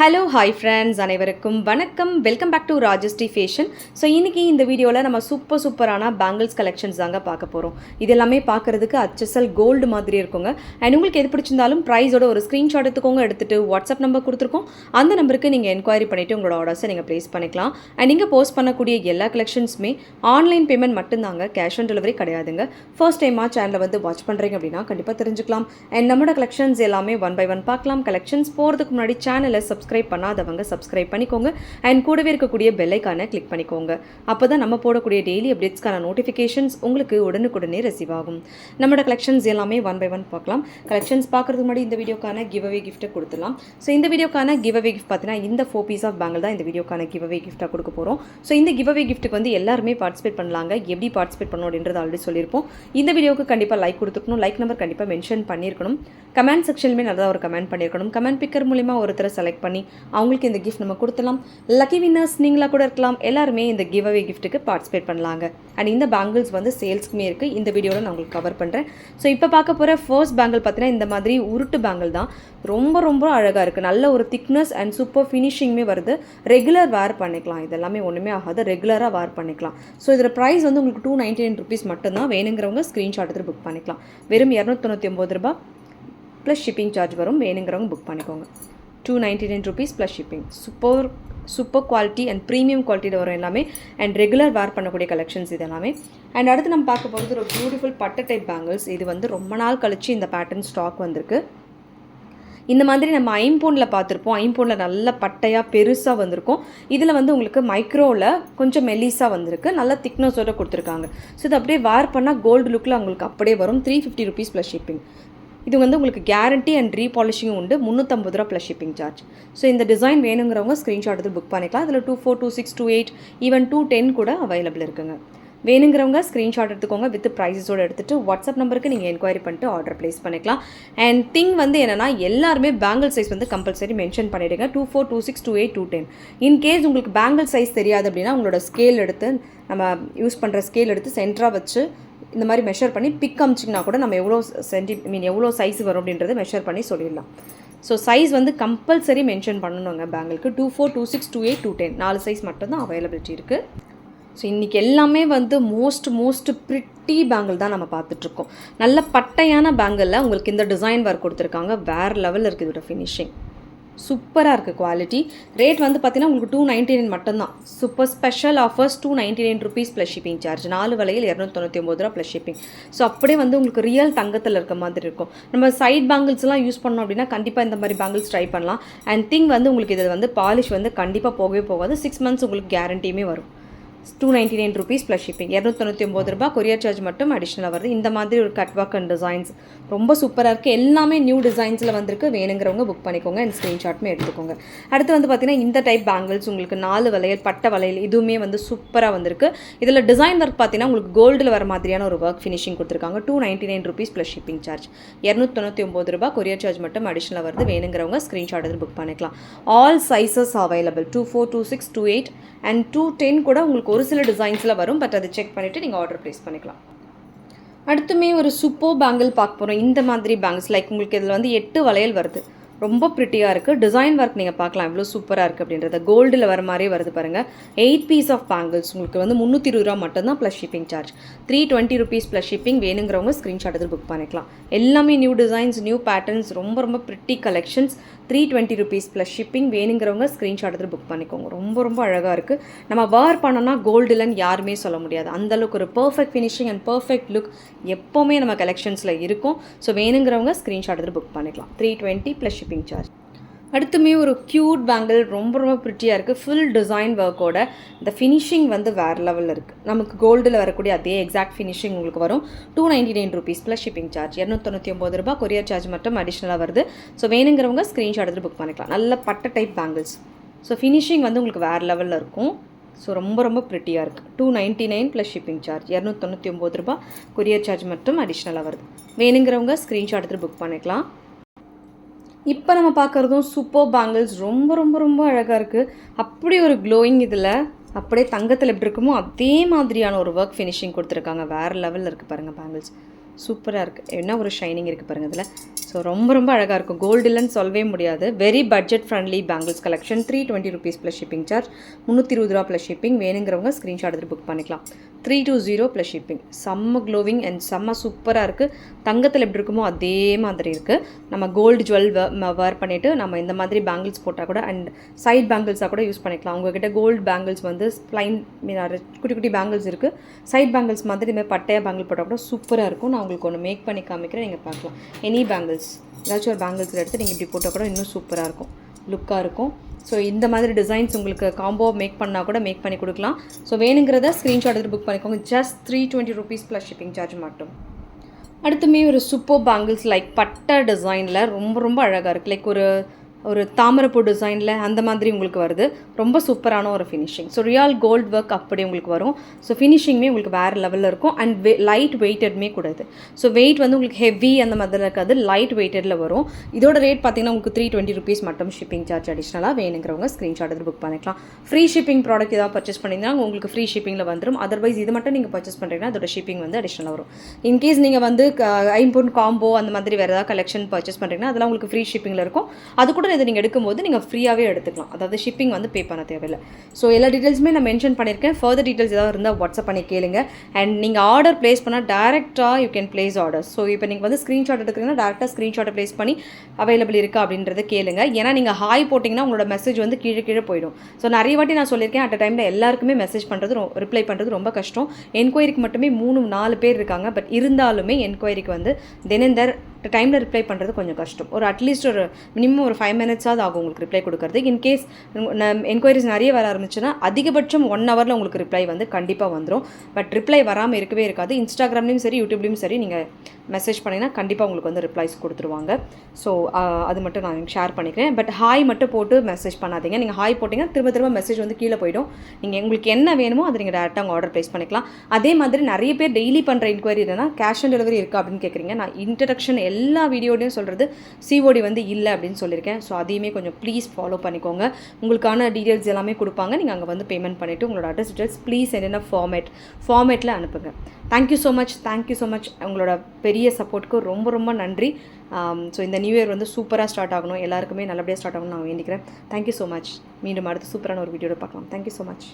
Hello hi friends அனைவருக்கும் வணக்கம். Welcome back to Rajasti fashion so இன்றைக்கி இந்த வீடியோவில் நம்ம சூப்பர் சூப்பரான பேங்கிள்ஸ் கலெக்ஷன்ஸ் தாங்க பார்க்க போகிறோம் இது எல்லாமே பார்க்குறதுக்கு அச்சசல் கோல்டு மாதிரி இருக்குங்க. அண்ட் உங்களுக்கு எது பிடிச்சிருந்தாலும் ப்ரைஸோட ஒரு ஸ்க்ரீன்ஷாட் எடுத்துக்கோங்க எடுத்துகிட்டு வாட்ஸ்அப் நம்பர் கொடுத்துருக்கோம். அந்த நம்பருக்கு நீங்கள் என்கொயரி பண்ணிவிட்டு உங்களோட ஆர்டர்ஸை நீங்கள் ப்ளேஸ் பண்ணிக்கலாம். அண்ட் நீங்கள் போஸ்ட் பண்ணக்கூடிய எல்லா கலெக்ஷன்ஸுமே ஆன்லைன் பேமெண்ட் மட்டும்தாங்க கேஷ் ஆன் டெலிவரி கிடையாதுங்க. ஃபர்ஸ்ட் டைமாக சேனலை வந்து வாட்ச் பண்ணுறீங்க அப்படின்னா கண்டிப்பாக தெரிஞ்சுக்கலாம். அண்ட் நம்மளோட கலெக்ஷன்ஸ் எல்லாமே ஒன் பை ஒன் பார்க்கலாம். கலெக்ஷன்ஸ் போகிறதுக்கு முன்னாடி சேனலை சப்ஸ்கிரைப் பண்ணாதவங்க சப்ஸ்கிரைப் பண்ணிக்கோங்க. அண்ட் கூடவே இருக்கக்கூடிய பெல்லைக்கான கிளிக் பண்ணிக்கோங்க. அப்போ தான் நம்ம போடக்கூடிய டெய்லி அப்டேட்ஸ்க்கான நோட்டிஃபிகேஷன்ஸ் உங்களுக்கு உடனுக்குடனே ரிசீவ் ஆகும். நம்மளோட கலெக்ஷன்ஸ் எல்லாமே ஒன் பை ஒன் பார்க்கலாம். கலெக்ஷன்ஸ் பார்க்குறதுக்கு முன்னாடி இந்த வீடியோக்கான கிவ் அவே கிஃப்ட்டை கொடுத்துலாம் ஸோ இந்த வீடியோக்கான கிவ் அவே கிஃப்ட் பார்த்தீங்கன்னா இந்த ஃபோர் பீஸ் ஆஃப் பேங்கிள் தான் இந்த வீடியோக்கான கிவ் அவே கிஃப்ட்டாக கொடுக்க போகிறோம் ஸோ இந்த கிவ் அவே கிஃப்ட்டுக்கு வந்து எல்லாருமே பார்ட்டிசிபேட் பண்ணலாங்க. எப்படி பார்ட்டிசிபேட் பண்ணணும் அப்படின்றது ஆல்ரெடி சொல்லியிருப்போம். இந்த வீடியோக்கு கண்டிப்பாக லைக் கொடுத்துக்கணும். லைக் நம்பர் கண்டிப்பாக மென்ஷன் பண்ணியிருக்கணும். கமெண்ட் செக்ஷன்லேயுமே நல்லா ஒரு கமெண்ட் பண்ணியிருக்கணும். கமெண்ட் பிக்கர் மூலிமா ஒருத்தரை செலக்ட் பண்ணி அவங்களுக்கு இந்த கிஃப்ட் நம்ம கொடுத்துலாம் லக்கி வின்னர்ஸ் நீங்களாக கூட இருக்கலாம். எல்லாருமே இந்த கிவ் அவே கிஃப்ட்டுக்கு பார்ட்டிசிபேட் பண்ணலாங்க. அண்ட் இந்த பேங்கிள்ஸ் வந்து சேல்ஸ்க்குமே இருக்குது இந்த வீடியோவில் நான் உங்களுக்கு கவர் பண்ணுறேன் ஸோ இப்போ பார்க்க போகிற ஃபர்ஸ்ட் பேங்கிள் பார்த்தீங்கன்னா இந்த மாதிரி உருட்டு பேங்கிள் தான். ரொம்ப ரொம்ப அழகாக இருக்குது நல்ல ஒரு திக்னஸ் அண்ட் சூப்பர் ஃபினிஷிங்குமே வருது. ரெகுலர் வேர் பண்ணிக்கலாம். இதெல்லாமே ஒன்றுமே ஆகாது. ரெகுலராக வேர் பண்ணிக்கலாம். ஸோ இதில் ப்ரைஸ் வந்து உங்களுக்கு டூ நைன்டி நைன் ருபீஸ் மட்டும்தான். வேணுங்கிறவங்க ஸ்க்ரீன்ஷாட் எடுத்து புக் பண்ணிக்கலாம். வெறும் இரநூத்தொண்ணூற்றி ஒம்பது ரூபா ப்ளஸ் ஷிப்பிங் சார்ஜ் வரும். வேணுங்கிறவங்க புக் பண்ணிக்கோங்க. Two ninety nine rupees plus shipping super super quality and premium குவாலிட்டியில் வரும் எல்லாமே. அண்ட் ரெகுலர் வேர் பண்ணக்கூடிய கலெக்ஷன்ஸ் இது எல்லாமே அண்ட் அடுத்து நம்ம பார்க்க போகிறது ஒரு பியூட்டிஃபுல் பட்டை டைப் பேங்கிள்ஸ் இது வந்து ரொம்ப நாள் கழிச்சு இந்த பேட்டர்ன் ஸ்டாக் வந்திருக்கு. இந்த மாதிரி நம்ம ஐம்பொனில் பார்த்துருப்போம். ஐம்பொனில் நல்ல பட்டையாக பெருசாக வந்திருக்கும். இதில் வந்து உங்களுக்கு மைக்ரோவில் கொஞ்சம் மெல்லிஸாக வந்திருக்கு. நல்ல திக்னஸோட கொடுத்துருக்காங்க. ஸோ இது அப்படியே வேர் பண்ணால் கோல்டு லுக்கில் உங்களுக்கு அப்படியே வரும். Three fifty rupees plus shipping இது வந்து உங்களுக்கு கேரண்டி அண்ட் ரீபாலிஷிங்கும் உண்டு. முந்நூற்றம்பது ரூபா ப்ளஸ் ஷிப்பிங் சார்ஜ் ஸோ இந்த டிசைன் வேணுங்கிறவங்க ஸ்க்ரீன்ஷாட் எடுத்து புக் பண்ணிக்கலாம். அதில் two four two six two eight even two ten கூட அவைலபிள் இருக்குங்க. வேணுங்கிறவங்க ஸ்க்ரீன்ஷாட் எடுத்துக்கோங்க. வித் ப்ரைஸஸோடு எடுத்துகிட்டு வாட்ஸ்அப் நம்பருக்கு நீங்கள் என்கொயரி பண்ணிட்டு ஆர்டர் ப்ளேஸ் பண்ணிக்கலாம். அண்ட் திங் வந்து என்னென்னா எல்லாருமே பேங்கிள் சைஸ் வந்து கம்பல்சரி மென்ஷன் பண்ணிவிடுங்க two four two six two eight two ten in case உங்களுக்கு பேங்கிள் சைஸ் தெரியாது அப்படின்னா உங்களோட ஸ்கேல் எடுத்து நம்ம யூஸ் பண்ணுற ஸ்கேல் எடுத்து சென்டராக வச்சு இந்த மாதிரி மெஷர் பண்ணி பிக் அமிச்சிங்கன்னா கூட நம்ம எவ்வளோ சென்டி மீன் எவ்வளோ சைஸ் வரும் அப்படின்றத மெஷர் பண்ணி சொல்லிடலாம். ஸோ சைஸ் வந்து கம்பல்சரி மென்ஷன் பண்ணணுங்க பேங்கிளுக்கு two four two six two eight two ten நாலு சைஸ் மட்டும்தான் அவைலபிலிட்டி இருக்குது ஸோ இன்றைக்கி எல்லாமே வந்து மோஸ்ட் மோஸ்ட் ப்ரிட்டி பேங்கிள் தான் நம்ம பார்த்துட்ருக்கோம். நல்ல பட்டையான பேங்கிளில் உங்களுக்கு இந்த டிசைன் ஒர்க் கொடுத்துருக்காங்க. வேறு லெவலில் இருக்குது இதோட ஃபினிஷிங் சூப்பராக இருக்குது குவாலிட்டி ரேட் வந்து பார்த்தீங்கன்னா உங்களுக்கு டூ நைன்டி நைன் மட்டும்தான். Super special offers two ninety nine rupees plus shipping charge நாலு வலையில் இரநூத்தொண்ணூற்றி ஒம்பது ரூபா ப்ளஸ் ஷிப்பிங் ஸோ அப்படியே வந்து உங்களுக்கு ரியல் தங்கத்தில் இருக்க மாதிரி இருக்கும். நம்ம சைட் பேங்கிள்ஸ்லாம் யூஸ் பண்ணோம் அப்படின்னா கண்டிப்பாக இந்த மாதிரி பேங்கிள்ஸ் ட்ரை பண்ணலாம். அண்ட் திங் வந்து உங்களுக்கு இது வந்து பாலிஷ் வந்து கண்டிப்பாக போகவே போகாது. சிக்ஸ் மந்த்ஸ் உங்களுக்கு கேரண்டியுமே வரும். Two ninety nine rupees plus shipping இரநூத்தொண்ணூற்றி ஒம்பது ரூபா கொரியர் சார்ஜ் மட்டும் அடிஷ்னலாக வருது. இந்த மாதிரி ஒரு கட் ஒர்க் அண்ட் டிசைன்ஸ் ரொம்ப சூப்பராக இருக்குது எல்லாமே நியூ டிசைன்ஸில் வந்திருக்கு. வேணுங்கிறவங்க புக் பண்ணிக்கோங்க. அண்ட் ஸ்க்ரீன்ஷாட்டுமே எடுத்துக்கோங்க. அடுத்து வந்து பார்த்தீங்கன்னா இந்த டைப் பேங்கிள்ஸ் உங்களுக்கு நாலு வளையல் பட்டை வளையல் இதுவுமே வந்து சூப்பராக வந்திருக்கு. இதில் டிசைன் ஒர்க் பார்த்தீங்கன்னா உங்களுக்கு கோல்டில் வர மாதிரியான ஒரு ஒர்க் ஃபினிஷிங் கொடுத்துருக்காங்க. Two ninety nine rupees plus shipping charge இரநூத்தொண்ணூற்றி ஒம்பது ரூபா கொரியர் சார்ஜ் மட்டும் அடிஷ்னலாக வருது. வேணுங்கிறவங்க ஸ்க்ரீன்ஷாட் எடுத்து புக் பண்ணிக்கலாம். All sizes available two four two six two eight and two ten கூட உங்களுக்கு ஒரு சில டிசைன்ஸில் வரும் பட் அதை செக் பண்ணிவிட்டு நீங்கள் ஆர்டர் ப்ளேஸ் பண்ணிக்கலாம். அடுத்துமே ஒரு சூப்பர் பேங்கிள் பார்க்க போகிறோம் இந்த மாதிரி பேங்கிள்ஸ் லைக் உங்களுக்கு இதில் வந்து எட்டு வளையல் வருது. ரொம்ப ப்ரிட்டியாக இருக்குது டிசைன் ஒர்க் நீங்கள் பார்க்கலாம். எவ்வளோ சூப்பராக இருக்குது அப்படின்றத. கோல்டில் வர மாதிரியே வருது பாருங்கள் எயிட் பீஸ் ஆஃப் பேங்கிள்ஸ் உங்களுக்கு வந்து முந்நூற்றி இருபது ரூபா மட்டும்தான் plus shipping charge three twenty rupees plus shipping வேணுங்கிறவங்க ஸ்க்ரீன்ஷாட் எடுத்து புக் பண்ணிக்கலாம். எல்லாமே நியூ டிசைன்ஸ் நியூ பேட்டர்ன்ஸ் ரொம்ப ரொம்ப pretty collections three twenty rupees plus shipping வேணுங்கிறவங்க ஸ்க்ரீன்ஷாட் எடுத்து புக் பண்ணிக்கோங்க. ரொம்ப ரொம்ப அழகாக இருக்குது நம்ம வேர் பண்ணோன்னா கோல்டுலன்னு யாருமே சொல்ல முடியாது. அந்தளவுக்கு ஒரு perfect finishing and perfect look எப்போவுமே நம்ம கலெக்ஷன்ஸில் இருக்கும். ஸோ வேணுங்கிறவங்க ஸ்க்ரீன்ஷாட் எடுத்து புக் பண்ணிக்கலாம். Three twenty plus shipping charge அடுத்துமே ஒரு க்யூட் பேங்கிள் ரொம்ப ரொம்ப ப்ரிட்டியாக இருக்குது ஃபுல் டிசைன் ஒர்க்கோட இந்த ஃபினிஷிங் வந்து வேறு லெவலில் இருக்குது நமக்கு கோல்டில் வரக்கூடிய அதே எக்ஸாக்ட் ஃபினிஷிங் உங்களுக்கு வரும். Two ninety nine rupees plus shipping charge இரநூத்தொண்ணூற்றி ஒம்பது ரூபா கொரியர் சார்ஜ் மட்டும் அடிஷ்னலாக வருது. ஸோ வேணுங்கிறவங்க ஸ்க்ரீன்ஷாட் எடுத்து புக் பண்ணிக்கலாம். நல்ல பட்டை டைப் பேங்கிள்ஸ் ஸோ ஃபினிஷிங் வந்து உங்களுக்கு வேறு லெவலில் இருக்கும். ஸோ ரொம்ப ரொம்ப ப்ரிட்டியாக இருக்குது two ninety nine plus shipping charge இரநூத்தொண்ணூற்றி ஒம்பது ரூபா கொரியர் சார்ஜ் மட்டும் அடிஷ்னலாக வருது. வேணுங்கிறவங்க ஸ்க்ரீன்ஷாட் எடுத்து புக் பண்ணிக்கலாம். இப்போ நம்ம பார்க்குறதும் சூப்பர் பேங்கிள்ஸ் ரொம்ப ரொம்ப ரொம்ப அழகாக இருக்குது அப்படி ஒரு க்ளோயிங் இதில் அப்படியே தங்கத்தில் எப்படி இருக்குமோ அதே மாதிரியான ஒரு ஒர்க் ஃபினிஷிங் கொடுத்துருக்காங்க. வேறு லெவலில் இருக்குது பாருங்கள் பேங்கிள்ஸ் சூப்பராக இருக்குது என்ன ஒரு ஷைனிங் இருக்குது பாருங்கள் இதில். ஸோ ரொம்ப ரொம்ப அழகாக இருக்கும் கோல்டு இல்லைன்னு சொல்லவே முடியாது. Very budget friendly bangles collection three twenty rupees plus shipping charge முந்நூற்றி இருபது ரூபா ப்ளஸ் ஷிப்பிங் வேணுங்கிறவங்க ஸ்க்ரீன்ஷாட் எடுத்து புக் பண்ணிக்கலாம். Three two zero plus shipping செம்ம க்ளோவிங் அண்ட் செம்ம சூப்பராக இருக்குது தங்கத்தில் எப்படி இருக்குமோ அதே மாதிரி இருக்குது நம்ம கோல்டு ஜுவல் வேர் பண்ணிவிட்டு நம்ம இந்த மாதிரி பேங்கிள்ஸ் போட்டால் கூட அண்ட் சைட் பேங்கிள்ஸாக கூட யூஸ் பண்ணிக்கலாம். உங்ககிட்ட கோல்டு பேங்கிள்ஸ் வந்து ஸ்ப்ளைன் குட்டி குட்டி பேங்கிள்ஸ் இருக்குது சைட் பேங்கிள்ஸ் மாதிரி இதுமாதிரி பட்டையாக பேங்கிள் போட்டால் கூட சூப்பராக இருக்கும். நான் உங்களுக்கு ஒன்று மேக் பண்ணி காமிக்கிறேன். நீங்கள் பார்க்கலாம். எனி பேங்கிள்ஸ் ஏதாச்சும் ஒரு பேங்கிள்ஸில் எடுத்து நீங்கள் இப்படி போட்டால் கூட இன்னும் சூப்பராக இருக்கும். லுக்காக இருக்கும். ஸோ இந்த மாதிரி டிசைன்ஸ் உங்களுக்கு காம்போ மேக் பண்ணால் கூட மேக் பண்ணி கொடுக்கலாம். ஸோ வேணுங்கிறத ஸ்க்ரீன்ஷாட் எடுத்து புக் பண்ணிக்கோங்க. Just three twenty rupees plus shipping charge மட்டும். அடுத்துமே ஒரு சூப்பர் பேங்கிள்ஸ் லைக் பட்டை டிசைனில் ரொம்ப ரொம்ப அழகாக இருக்குது லைக் ஒரு ஒரு தாமரப்பூ டிசைனில் அந்த மாதிரி உங்களுக்கு வருது. ரொம்ப சூப்பரான ஒரு finishing so real gold work அப்படி உங்களுக்கு வரும். ஸோ ஃபினிஷிங்குமே உங்களுக்கு வேறு லெவலில் இருக்கும். அண்ட் வெ லைட் வெயிட்டட்மே கூடாது ஸோ வெயிட் வந்து உங்களுக்கு ஹெவி அந்த மாதிரிலாம் இருக்காது. லைட் வெயிட்டடில் வரும். இதோட ரேட் பார்த்தீங்கன்னா உங்களுக்கு த்ரீ டுவெண்ட்டி ருபீஸ் மட்டும் ஷிப்பிங் சார்ஜ் அடிஷ்னலாக வேணுங்கிறவங்க ஸ்க்ரீன்ஷாட் எடுத்து புக் பண்ணிக்கலாம். ஃப்ரீ ஷிப்பிங் ப்ராடக்ட் ஏதாவது பர்ச்சேஸ் பண்ணிங்கன்னா உங்களுக்கு ஃப்ரீ ஷிப்பிங்கில் வந்துடும் அதர்வைஸ் இது மட்டும் நீங்கள் பர்ச்சேஸ் பண்ணுறீங்கன்னா அதோட ஷிப்பிங் வந்து அடிஷ்னலாக வரும். இன்கேஸ் நீங்கள் வந்து ஐம்பொன் காம்போ அந்த மாதிரி வேறு ஏதாவது கலெக்ஷன் பர்ச்சேஸ் பண்ணுறீங்கன்னா அதெல்லாம் உங்களுக்கு ஃப்ரீ ஷிப்பிங்கில் இருக்கும். அது கூட இதை நீங்கள் எடுக்கும்போது நீங்கள் ஃப்ரீயாகவே எடுத்துக்கலாம். அதாவது ஷிப்பிங் வந்து பே பண்ண தேவையில்லை. ஸோ எல்லா டீட்டெயில்ஸுமே நான் மென்ஷன் பண்ணியிருக்கேன். ஃபர்தர் டீட்டெயில்ஸ் ஏதாவது இருந்தால் வாட்ஸ்அப் பண்ணி கேளுங்க. அண்ட் நீங்கள் ஆர்டர் ப்ளேஸ் பண்ணால் டேரெக்டாக you can place order so இப்போ நீங்கள் வந்து ஸ்க்ரீன்ஷாட் எடுக்கிறீங்கன்னா டேரெக்டாக ஸ்க்ரீன்ஷாட்டை ப்ளேஸ் பண்ணி அவைலபிள் இருக்கா அப்படின்றத கேளுங்க. ஏன்னா நீங்கள் ஹாய் போட்டிங்கன்னா உங்களோட மெசேஜ் வந்து கீழே கீழே போயிடும். ஸோ நிறைய வாட்டி நான் சொல்லியிருக்கேன். அட் டைமில் எல்லாருக்குமே மெசேஜ் பண்ணுறது ரிப்ளை பண்ணுறது ரொம்ப கஷ்டம். என்கொயரிக்கு மட்டுமே மூணு நாலு பேர் இருக்காங்க. பட் இருந்தாலுமே என்கொயரிக்கு வந்து தினந்தர் டைமில் ரிப்ளை பண்ணுறது கொஞ்சம் கஷ்டம். ஒரு அட்லீஸ்ட் ஒரு மினிமம் ஒரு ஃபைவ் மினிட்ஸாவது ஆகும் உங்களுக்கு ரிப்ளை கொடுக்கறது இன்கேஸ் என்கொயரிஸ் நிறைய வர ஆரம்பிச்சுன்னா அதிகபட்சம் ஒன் ஹவரில் உங்களுக்கு ரிப்ளை வந்து கண்டிப்பாக வந்துடும் பட் ரிப்ளை வராமல் இருக்கவே இருக்காது. இன்ஸ்டாகிராம்லேயும் சரி யூடியூப்லேயும் சரி நீங்கள் மெசேஜ் பண்ணிங்கன்னா கண்டிப்பாக உங்களுக்கு வந்து ரிப்ளைஸ் கொடுத்துருவாங்க. ஸோ அது மட்டும் நான் ஷேர் பண்ணிக்கிறேன். பட் ஹாய் மட்டும் போட்டு மெசேஜ் பண்ணாதீங்க. நீங்கள் ஹாய் போட்டிங்கன்னா திரும்ப திரும்ப மெசேஜ் வந்து கீழே போயிடும். நீங்கள் உங்களுக்கு என்ன வேணுமோ அதை நீங்கள் டேரெக்டாக உங்கள் ஆர்டர் ப்ளேஸ் பண்ணிக்கலாம். அதே மாதிரி நிறைய பேர் டெய்லி பண்ணுற இன்கொயரி என்னன்னா கேஷ் ஆன் டெலிவரி இருக்கா அப்படின்னு கேட்குறீங்க நான் இன்ட்ரடக்ஷன் எல்லா வீடியோடையும் சொல்கிறது சிஓடி வந்து இல்லை அப்படின்னு சொல்லியிருக்கேன். ஸோ அதையுமே கொஞ்சம் ப்ளீஸ் ஃபாலோ பண்ணிக்கோங்க. உங்களுக்கான டீட்டெயில்ஸ் எல்லாமே கொடுப்பாங்க. நீங்கள் அங்கே வந்து பேமெண்ட் பண்ணிவிட்டு உங்களோட அட்ரஸ் டீட்டெயில்ஸ் ப்ளீஸ் என்னென்ன ஃபார்மேட் ஃபார்மேட்டில் அனுப்புங்க. Thank you so much thank you so much உங்களோட பெரிய சப்போர்ட்டுக்கு ரொம்ப ரொம்ப நன்றி. Um, ஸோ இந்த நியூ இயர் வந்து சூப்பராக ஸ்டார்ட் ஆகணும். எல்லாருக்குமே நல்லபடியாக ஸ்டார்ட் ஆகணும்னு நான் வேண்டிக்கிறேன். தேங்க்யூ ஸோ மச் மீண்டும் அடுத்து சூப்பரான ஒரு வீடியோவில் பார்க்கலாம். Thank you so much